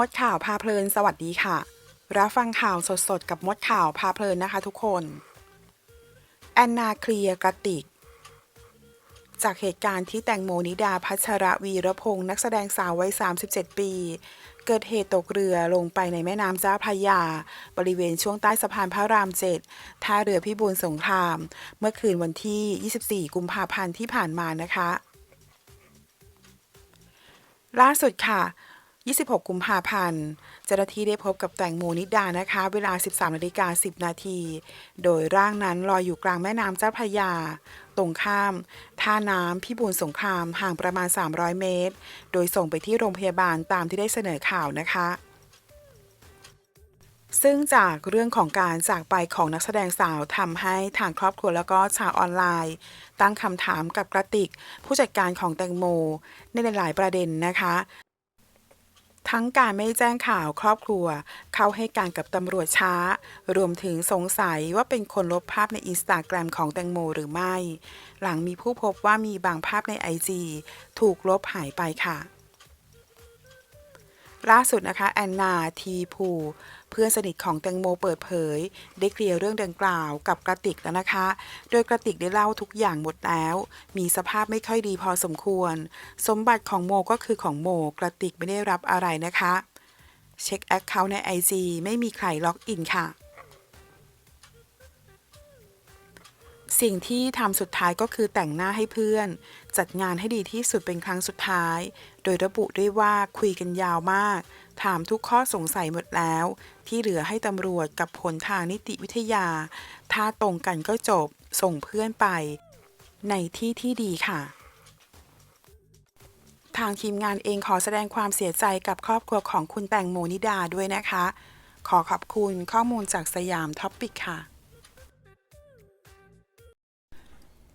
มดข่าวพาเพลินสวัสดีค่ะ รับฟังข่าวสดๆ กับมดข่าวพาเพลินนะคะทุกคน แอนนาเคลียร์กระติก จากเหตุการณ์ที่แตงโมนิดาพัชระวีรพงศ์นักแสดงสาววัย 37 ปี เกิดเหตุตกเรือลงไปในแม่น้ำเจ้าพระยา บริเวณช่วงใต้สะพานพระรามเจ็ดท่าเรือพิบูลสงคราม เมื่อคืนวันที่ 24 กุมภาพันธ์ที่ผ่านมานะคะ ล่าสุดค่ะ 26 กุมภาพันธ์ เจ้าหน้าที่ได้พบกับแตงโมนิดานะคะ เวลา 13นาฬิกา10 นาที โดยร่างนั้นลอยอยู่กลางแม่น้ำเจ้าพระยา ตรงข้าม ท่าน้ำพิบูลสงครามห่างประมาณ 300 เมตร โดยส่งไปที่โรงพยาบาลตามที่ได้เสนอข่าวนะคะซึ่งจากเรื่องของการจากไปของนักแสดงสาวทำให้ทางครอบครัวแล้วก็ชาวออนไลน์ ตั้งคำถามกับกระติก ผู้จัดการของแตงโม ในหลาย ๆ ประเด็นนะคะ ทั้งการไม่แจ้งข่าวครอบครัว เข้าให้การกับตำรวจช้า รวมถึงสงสัยว่าเป็นคนลบภาพในอินสตาแกรมของแตงโมหรือไม่ หลังมีผู้พบว่ามีบางภาพในไอจีถูกลบหายไปค่ะ ล่าสุดนะคะแอนนาทีพูเพื่อนสนิทของแตงโมเปิดเผย ได้เคลียร์เรื่องดังกล่าวกับกระติกแล้วนะคะ โดยกระติกได้เล่าทุกอย่างหมดแล้ว มีสภาพไม่ค่อยดีพอสมควร สมบัติของโมก็คือของโมกระติกไม่ได้รับอะไรนะคะ เช็คแอคเคาท์ใน IG ไม่มีใครล็อกอินค่ะ สิ่งที่ทำสุดท้ายก็คือแต่งหน้าให้เพื่อน จัดงานให้ดีที่สุดเป็นครั้งสุดท้าย โดยระบุด้วยว่าคุยกันยาวมาก ถามทุกข้อสงสัยหมดแล้ว ที่เหลือให้ตำรวจกับผลทางนิติวิทยา ถ้าตรงกันก็จบ ส่งเพื่อนไป ในที่ที่ดีค่ะ ทางทีมงานเองขอแสดงความเสียใจกับครอบครัวของคุณแตงโมนิดาด้วยนะคะ ขอขอบคุณข้อมูลจากสยามท็อปปิกค่ะ